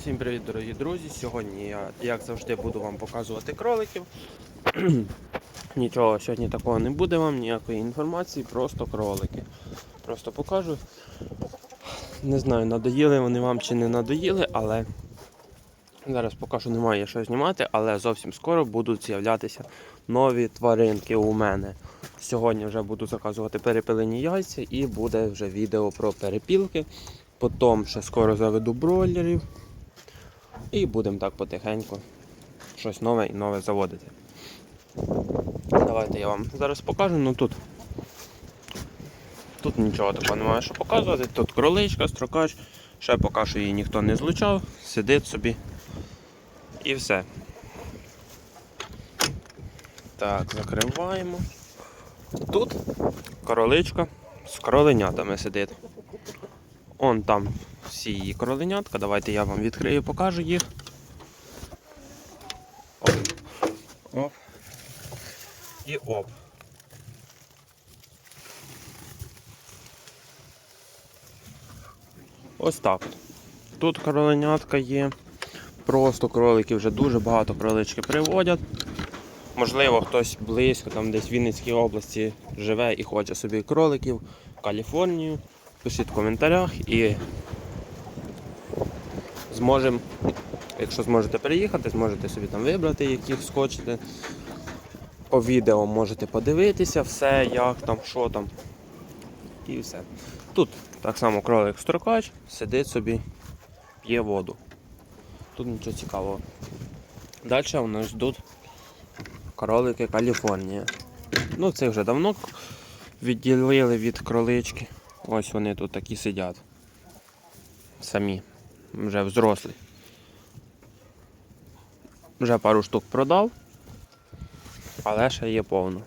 Всім привіт, дорогі друзі! Сьогодні я, як завжди, буду вам показувати кроликів. Нічого сьогодні такого не буде вам, ніякої інформації, просто кролики. Просто покажу. Не знаю, надоїли вони вам чи не надоїли, але зараз покажу, немає що знімати, але зовсім скоро будуть з'являтися нові тваринки у мене. Сьогодні вже буду заказувати перепилені яйця і буде вже відео про перепілки. Потім ще скоро заведу бройлерів. І будемо так потихеньку щось нове і нове заводити. Давайте я вам зараз покажу. Ну тут тут нічого такого немає, що показувати. Тут кроличка, строкач, ще поки що її ніхто не злучав, сидить собі і все. Так, закриваємо. Тут короличка з кроленятами сидить. Он там всі її кроленятка. Давайте я вам відкрию, покажу їх. Оп. Оп. І оп. Ось так. Тут кроленятка є. Просто кролики вже дуже багато кролички приводять. Можливо, хтось близько, там десь в Вінницькій області живе і хоче собі кроликів в Каліфорнію. Пишіть в коментарях і зможемо, якщо зможете переїхати, зможете собі там вибрати, яких схочете. По відео можете подивитися все, як там, що там. І все. Тут так само кролик строкач, сидить собі, п'є воду. Тут нічого цікавого. Далі у нас ждуть кролики Каліфорнія. Ну, це вже давно відділили від кролички. Ось вони тут такі сидять. Самі, вже взрослі. Вже пару штук продав, але ще є повно.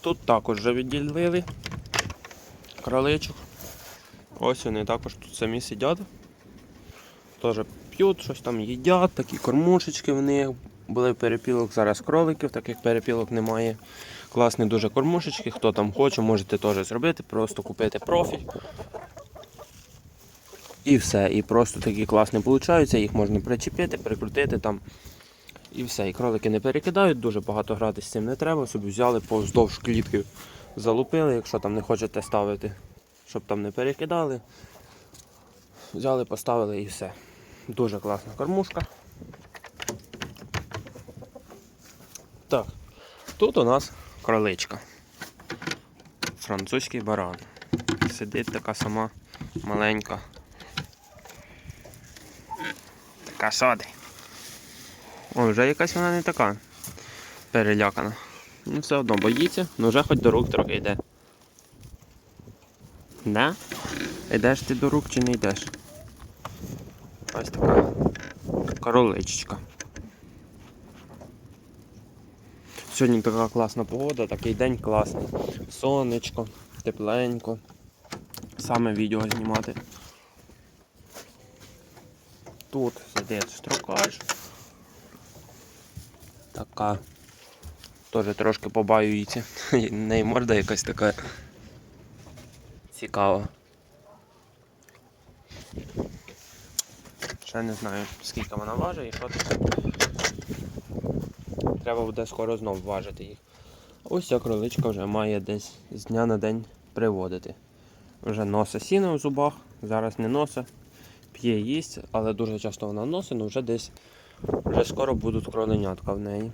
Тут також вже відділили кроличок. Ось вони також тут самі сидять. Теж п'ють, щось там їдять, такі кормушечки в них. Були перепілок, зараз кроликів, таких перепілок немає. Класні дуже кормушечки, хто там хоче, можете теж зробити, просто купити профіль. І все. І просто такі класні получаються, їх можна причепити, прикрутити там. І все. І кролики не перекидають, дуже багато грати з цим не треба. Собі взяли повздовж клітки, залупили, якщо там не хочете ставити, щоб там не перекидали. Взяли, поставили і все. Дуже класна кормушка. Так, тут у нас кроличка. Французький баран. Сидить така сама маленька. Така сади. О, вже якась вона не така перелякана. Ну, все одно боїться, але вже хоч до рук трохи йде. Да? Йдеш ти до рук чи не йдеш? Ось така короличка. Сьогодні така класна погода, такий день класний. Сонечко, тепленько. Саме відео знімати. Тут сидить строкач. Така. Теж трошки побаюється. Неї морда якась така цікава. Ще не знаю скільки вона важить і що таке. Треба буде скоро знов важити їх. Ось ця кроличка вже має десь з дня на день приводити. Вже носа сіно в зубах, зараз не носа, п'є їсть, але дуже часто вона носить, але вже десь вже скоро будуть кроленятка в неї.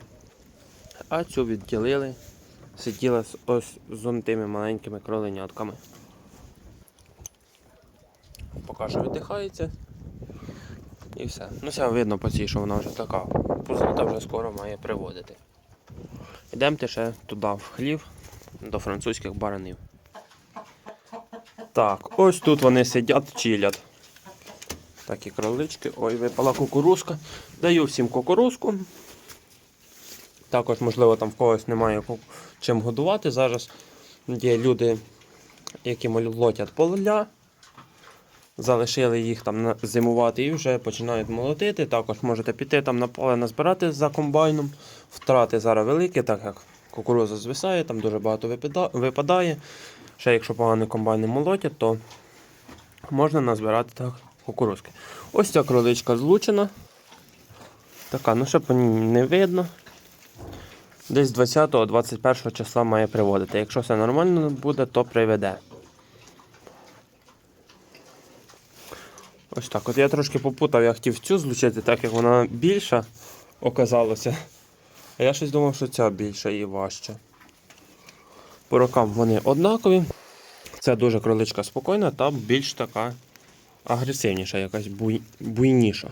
А цю відділили, сиділа з- ось з тими маленькими кроленятками. Поки що віддихається. І все. Ну все видно по цій, що вона вже така. Пузата вже скоро має приводити. Йдемте ще туди, в хлів, до французьких баранів. Так, ось тут вони сидять, чилять. Такі кролички. Ой, випала кукурузка. Даю всім кукурузку. Також, можливо, там в когось немає чим годувати. Зараз є люди, які молотять поля. Залишили їх там зимувати і вже починають молотити. Також можете піти там на поле назбирати за комбайном. Втрати зараз великі, так як кукуруза звисає, там дуже багато випадає. Ще якщо поганий комбайн не молотять, то можна назбирати так кукурузки. Ось ця кроличка злучена. Така, ну ще не видно. Десь 20-21 числа має приводити. Якщо все нормально буде, то приведе. Ось так. От я трошки попутав, я хотів цю злучити, так як вона більша оказалося. А я щось думав, що ця більша і важча. По рокам вони однакові. Це дуже кроличка спокійна та більш така агресивніша, якась буй... буйніша.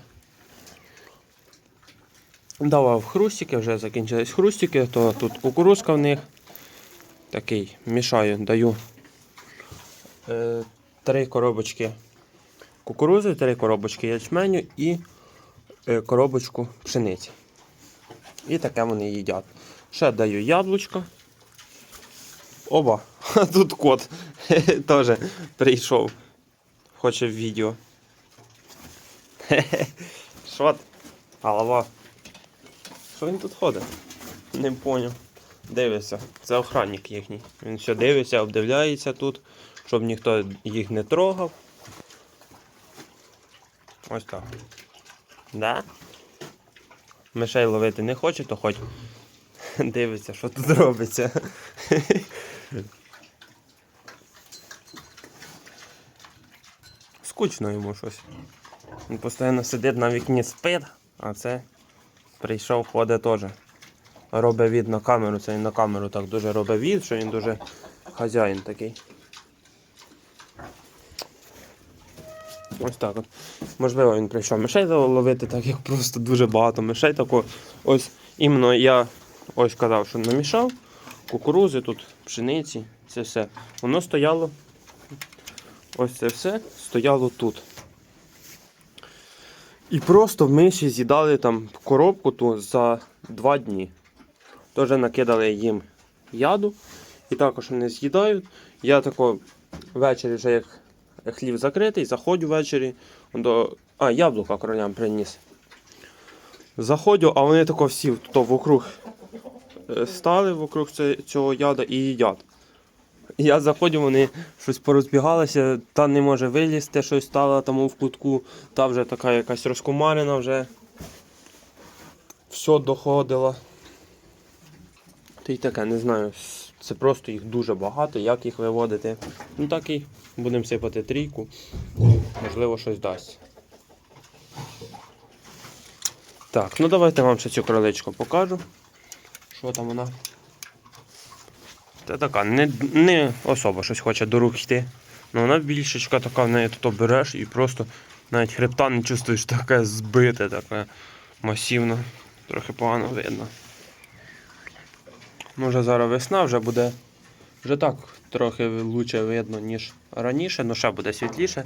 Давав хрустики, вже закінчились хрустики, то тут кукурузка в них. Такий мішаю, даю е, три коробочки кукурузи, три коробочки ячменю і е, коробочку пшениці. І таке вони їдять. Ще даю яблучко. Оба, тут кот теж прийшов. Хоче в відео. Що? Голова. Що він тут ходить? Не поняв. Дивиться. Це охранник їхній. Він все дивиться, обдивляється тут, щоб ніхто їх не трогав. Ось так. Да? Мишей ловити не хоче, то хоч дивиться, що тут робиться. Скучно йому щось. Він постійно сидить на вікні спить, а це прийшов, ходить теж. Робить від на камеру, це він на камеру так дуже робить від, що він дуже хазяїн такий. Ось так от. Можливо, він прийшов мишей ловити, так як просто дуже багато мишей. Тако. Ось іменно я ось казав, що намішав кукурузи, тут пшениці, це все. Воно стояло. Ось це все стояло тут. І просто миші з'їдали там коробку ту за два дні. Теж накидали їм яду. І також вони з'їдають. Я тако ввечері вже як хлів закритий, заходжу ввечері. До... А, яблука кролям приніс. Заходжу, а вони тако всі то вокруг е, стали вокруг цього яда і їдять. Я заходжу, вони щось порозбігалися, та не може вилізти, щось стало там в кутку, та вже така якась розкумарена вже. Все доходило. Та й таке, не знаю. Це просто їх дуже багато, як їх виводити. Ну так і будемо сипати трійку. Можливо, щось дасть. Так, ну давайте вам ще цю кроличку покажу. Що там вона? Це така, не, не особо щось хоче до рук йти. Ну вона більшечка така, в неї тут береш і просто навіть хребта не чувствуєш таке збите, таке масивно. Трохи погано видно. Може зараз весна вже буде. Вже так трохи лучше видно, ніж раніше, але ще буде світліше.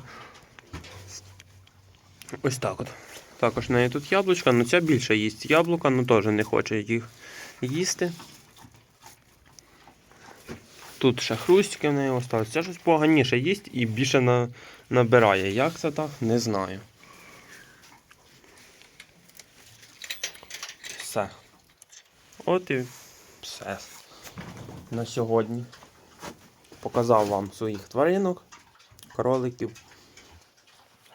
Ось так от. Також в неї тут яблучка, але ця більше їсть яблука, але теж не хоче їх їсти. Тут ще хрустики в неї осталось. Це щось поганіше їсть і більше на, набирає. Як це так, не знаю. Все. От і все. На сьогодні. Показав вам своїх тваринок, кроликів.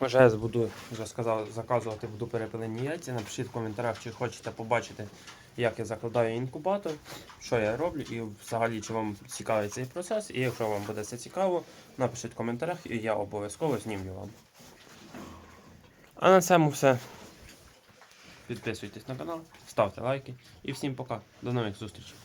Вже буду, вже сказав, заказувати буду перепилені яйця. Напишіть в коментарях, чи хочете побачити, як я закладаю інкубатор, що я роблю, і взагалі чи вам цікавий цей процес. І якщо вам буде це цікаво, напишіть в коментарях і я обов'язково знімлю вам. А на цьому все. Підписуйтесь на канал, ставте лайки і всім пока. До нових зустрічей.